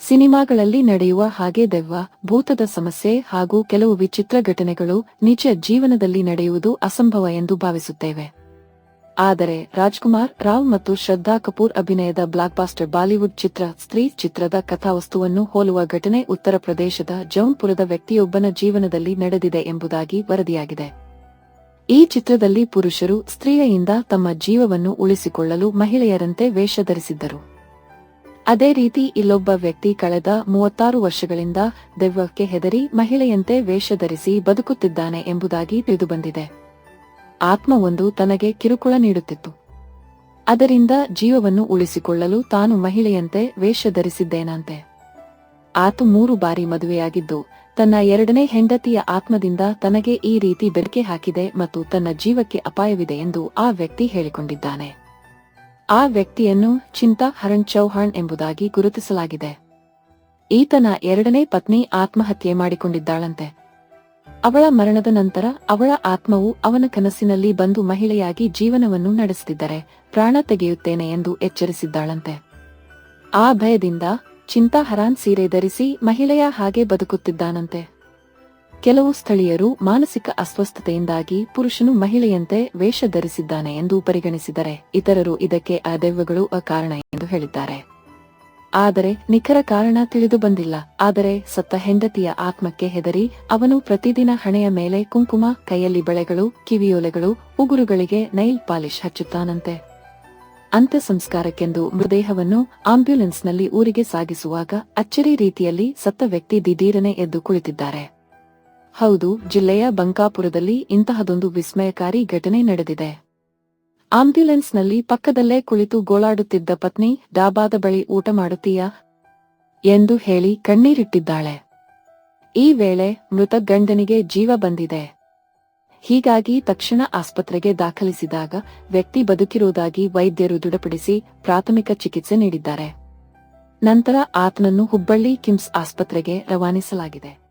ಸಿನಿಮಾಗಳಲ್ಲಿ ನಡೆಯುವ ಹಾಗೆ ದೆವ್ವ, ಭೂತದ ಸಮಸ್ಯೆ ಹಾಗೂ ಕೆಲವು ವಿಚಿತ್ರ ಘಟನೆಗಳು ನಿಜ ಜೀವನದಲ್ಲಿ ನಡೆಯುವುದು ಅಸಂಭವ ಎಂದು ಭಾವಿಸುತ್ತೇವೆ. ಆದರೆ ರಾಜ್ಕುಮಾರ್, ರಾವ್ ಮತ್ತು ಶ್ರದ್ಧಾ ಕಪೂರ್ ಅಭಿನಯದ ಬ್ಲಾಕ್ಬಾಸ್ಟರ್ ಬಾಲಿವುಡ್ ಚಿತ್ರ, ಸ್ತ್ರೀ ಚಿತ್ರದ ಕಥಾವಸ್ತುವನ್ನು ಹೋಲುವ ಘಟನೆ ಉತ್ತರ ಪ್ರದೇಶದ ಜೌನ್ಪುರದ ವ್ಯಕ್ತಿಯೊಬ್ಬನ ಜೀವನದಲ್ಲಿ ನಡೆದಿದೆ ಎಂಬುದಾಗಿ ವರದಿಯಾಗಿದೆ. ಈ ಚಿತ್ರದಲ್ಲಿ ಪುರುಷರು ಸ್ತ್ರೀಯಿಂದ ತಮ್ಮ ಜೀವವನ್ನು ಉಳಿಸಿಕೊಳ್ಳಲು ಮಹಿಳೆಯರಂತೆ ವೇಷ ಧರಿಸಿದ್ದರು ಅದೇ ರೀತಿ ಇಲ್ಲೊಬ್ಬ ವ್ಯಕ್ತಿ ಕಳೆದ ಮೂವತ್ತಾರು ವರ್ಷಗಳಿಂದ ದೆವ್ವಕ್ಕೆ ಹೆದರಿ ಮಹಿಳೆಯಂತೆ ವೇಷ ಧರಿಸಿ ಬದುಕುತ್ತಿದ್ದಾನೆ ಎಂಬುದಾಗಿ ತಿಳಿದುಬಂದಿದೆ. ಆತ್ಮವೊಂದು ತನಗೆ ಕಿರುಕುಳ ನೀಡುತ್ತಿತ್ತು. ಅದರಿಂದ ಜೀವವನ್ನು ಉಳಿಸಿಕೊಳ್ಳಲು ತಾನು ಮಹಿಳೆಯಂತೆ ವೇಷ ಧರಿಸಿದ್ದೇನಂತೆ. ಆತ ಮೂರು ಬಾರಿ ಮದುವೆಯಾಗಿದ್ದು, ತನ್ನ ಎರಡನೇ ಹೆಂಡತಿಯ ಆತ್ಮದಿಂದ ತನಗೆ ಈ ರೀತಿ ಬೆರಕೆ ಹಾಕಿದೆ ಮತ್ತು ತನ್ನ ಜೀವಕ್ಕೆ ಅಪಾಯವಿದೆ ಎಂದು ಆ ವ್ಯಕ್ತಿ ಹೇಳಿಕೊಂಡಿದ್ದಾನೆ. ಆ ವ್ಯಕ್ತಿಯನ್ನು ಚಿಂತಾ ಹರಣ್ ಚೌಹಾಣ್ ಎಂಬುದಾಗಿ ಗುರುತಿಸಲಾಗಿದೆ. ಈತನ ಎರಡನೇ ಪತ್ನಿ ಆತ್ಮಹತ್ಯೆ ಮಾಡಿಕೊಂಡಿದ್ದಾಳಂತೆ. ಅವಳ ಮರಣದ ನಂತರ ಅವಳ ಆತ್ಮವು ಅವನ ಕನಸಿನಲ್ಲಿ ಬಂದು ಮಹಿಳೆಯಾಗಿ ಜೀವನವನ್ನು ನಡೆಸುತ್ತಿದ್ದರೆ ಪ್ರಾಣ ತೆಗೆಯುತ್ತೇನೆ ಎಂದು ಎಚ್ಚರಿಸಿದ್ದಾಳಂತೆ. ಆ ಭಯದಿಂದ ಚಿಂತಾ ಹರಾನ್ ಸೀರೆ ಧರಿಸಿ ಮಹಿಳೆಯ ಹಾಗೆ ಬದುಕುತ್ತಿದ್ದಾನಂತೆ. ಕೆಲವು ಸ್ಥಳೀಯರು ಮಾನಸಿಕ ಅಸ್ವಸ್ಥತೆಯಿಂದಾಗಿ ಪುರುಷನು ಮಹಿಳೆಯಂತೆ ವೇಷ ಧರಿಸಿದ್ದಾನೆ ಎಂದು ಪರಿಗಣಿಸಿದರೆ ಇತರರು ಇದಕ್ಕೆ ಆ ದೆವ್ವಗಳು ಅಕಾರಣ ಎಂದು ಹೇಳಿದ್ದಾರೆ. ಆದರೆ ನಿಖರ ಕಾರಣ ತಿಳಿದು ಬಂದಿಲ್ಲ. ಆದರೆ ಸತ್ತ ಹೆಂಡತಿಯ ಆತ್ಮಕ್ಕೆ ಹೆದರಿ ಅವನು ಪ್ರತಿದಿನ ಹಣೆಯ ಮೇಲೆ ಕುಂಕುಮ, ಕೈಯಲ್ಲಿ ಬಳೆಗಳು, ಕಿವಿಯೋಲೆಗಳು, ಉಗುರುಗಳಿಗೆ ನೈಲ್ ಪಾಲಿಶ್ ಹಚ್ಚುತ್ತಾನಂತೆ. ಅಂತ್ಯ ಸಂಸ್ಕಾರಕ್ಕೆಂದು ಮೃತದೇಹವನ್ನು ಆಂಬ್ಯುಲೆನ್ಸ್ನಲ್ಲಿ ಊರಿಗೆ ಸಾಗಿಸುವಾಗ ಅಚ್ಚರಿ ರೀತಿಯಲ್ಲಿ ಸತ್ತ ವ್ಯಕ್ತಿ ದಿಢೀರನೆ ಎದ್ದು ಕುಳಿತಿದ್ದಾರೆ. ಹೌದು, ಜಿಲ್ಲೆಯ ಬಂಕಾಪುರದಲ್ಲಿ ಇಂತಹದೊಂದು ವಿಸ್ಮಯಕಾರಿ ಘಟನೆ ನಡೆದಿದೆ. ಆಂಬ್ಯುಲೆನ್ಸ್ನಲ್ಲಿ ಪಕ್ಕದಲ್ಲೇ ಕುಳಿತು ಗೋಳಾಡುತ್ತಿದ್ದ ಪತ್ನಿ, ಡಾಬಾದ ಬಳಿ ಊಟ ಮಾಡುತ್ತೀಯಾ? ಎಂದು ಹೇಳಿ ಕಣ್ಣೀರಿಟ್ಟಿದ್ದಾಳೆ. ಈ ವೇಳೆ ಮೃತ ಗಂಡನಿಗೆ ಜೀವ ಬಂದಿದೆ. ಹೀಗಾಗಿ ತಕ್ಷಣ ಆಸ್ಪತ್ರೆಗೆ ದಾಖಲಿಸಿದಾಗ ವ್ಯಕ್ತಿ ಬದುಕಿರುವುದಾಗಿ ವೈದ್ಯರು ದೃಢಪಡಿಸಿ ಪ್ರಾಥಮಿಕ ಚಿಕಿತ್ಸೆ ನೀಡಿದ್ದಾರೆ. ನಂತರ ಆತನನ್ನು ಹುಬ್ಬಳ್ಳಿ ಕಿಮ್ಸ್ ಆಸ್ಪತ್ರೆಗೆ ರವಾನಿಸಲಾಗಿದೆ.